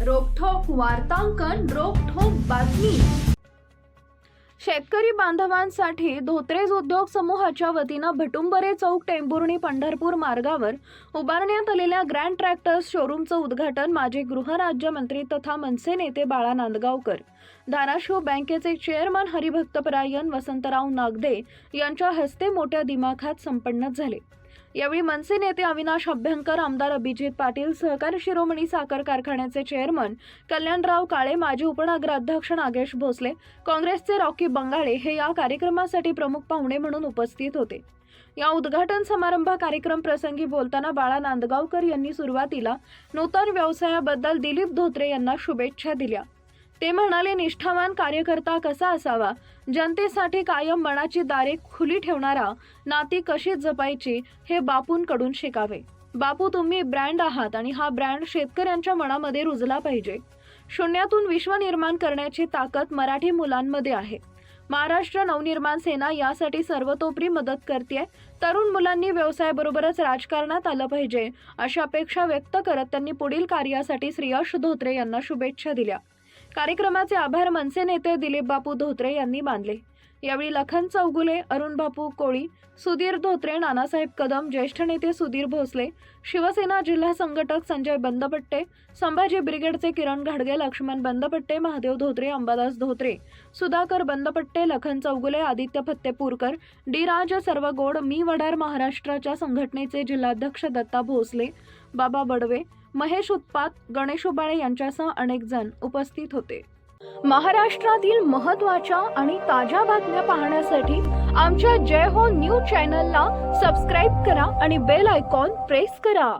वार्तांकन रोखोक बातमी. शेतकरी बांधवांसाठी धोत्रेज उद्योग समूहाच्या वतीनं भटुंबरे चौक टेंभुर्णी पंढरपूर मार्गावर उभारण्यात आलेल्या ग्रँड ट्रॅक्टर्स शोरूमचं उद्घाटन माजी गृहराज्यमंत्री तथा मनसे नेते बाळा नांदगावकर धाराशिव बँकेचे चेअरमन हरिभक्तपरायण वसंतराव नागदे यांच्या हस्ते मोठ्या दिमाखात संपन्न झाले. यावेळी मनसे नेते अविनाश अभ्यंकर आमदार अभिजित पाटील सहकारी शिरोमणी साखर कारखान्याचे चेअरमन कल्याणराव काळे माजी उपनगराध्यक्ष नागेश भोसले काँग्रेसचे रॉकी बंगाळे हे या कार्यक्रमासाठी प्रमुख पाहुणे म्हणून उपस्थित होते. या उद्घाटन समारंभ कार्यक्रम प्रसंगी बोलताना बाळा नांदगावकर यांनी सुरुवातीला नूतन व्यवसायाबद्दल दिलीप धोत्रे यांना शुभेच्छा दिल्या. ते म्हणाले निष्ठावान कार्यकर्ता कसा असावा? जनतेसाठी कायम मनाची दारे खुली ठेवणारा नाती कशी जपायची हे बापूंकडून शिकावे. बापू तुम्ही ब्रँड आहात आणि हा ब्रँड शेतकऱ्यांच्या मनामध्ये रुजला पाहिजे. शून्यातून विश्व निर्माण करण्याची ताकद मराठी मुलांमध्ये आहे. महाराष्ट्र नवनिर्माण सेना यासाठी सर्वतोपरी मदत करते तरुण मुलांनी व्यवसायाबरोबरच राजकारणात आलं पाहिजे अशा अपेक्षा व्यक्त करत त्यांनी पुढील कार्यासाठी श्रेयश धोत्रे यांना शुभेच्छा दिल्या. कार्यक्रमाचे आभार मनसे नेते दिलीप बापू धोत्रे यांनी मानले. यावेळी लखन चौगुले अरुण बापू कोळी सुधीर धोत्रे नानासाहेब कदम ज्येष्ठ नेते सुधीर भोसले शिवसेना जिल्हा संघटक संजय बंदपट्टे संभाजी ब्रिगेडचे किरण घाडगे लक्ष्मण बंदपट्टे महादेव धोत्रे अंबादास धोत्रे सुधाकर बंदपट्टे लखन चौगुले आदित्य फत्तेपूरकर डी राज सर्वगोड मी वडार महाराष्ट्राच्या संघटनेचे जिल्हाध्यक्ष दत्ता भोसले बाबा बडवे महेश उत्पात गणेश उबाळे यांच्यासह अनेक जण उपस्थित होते. महाराष्ट्रातील महत्त्वाच्या आणि ताज्या बातम्या पाहण्यासाठी आमच्या जय हो न्यूज चॅनलला सबस्क्राईब करा आणि बेल आयकॉन प्रेस करा.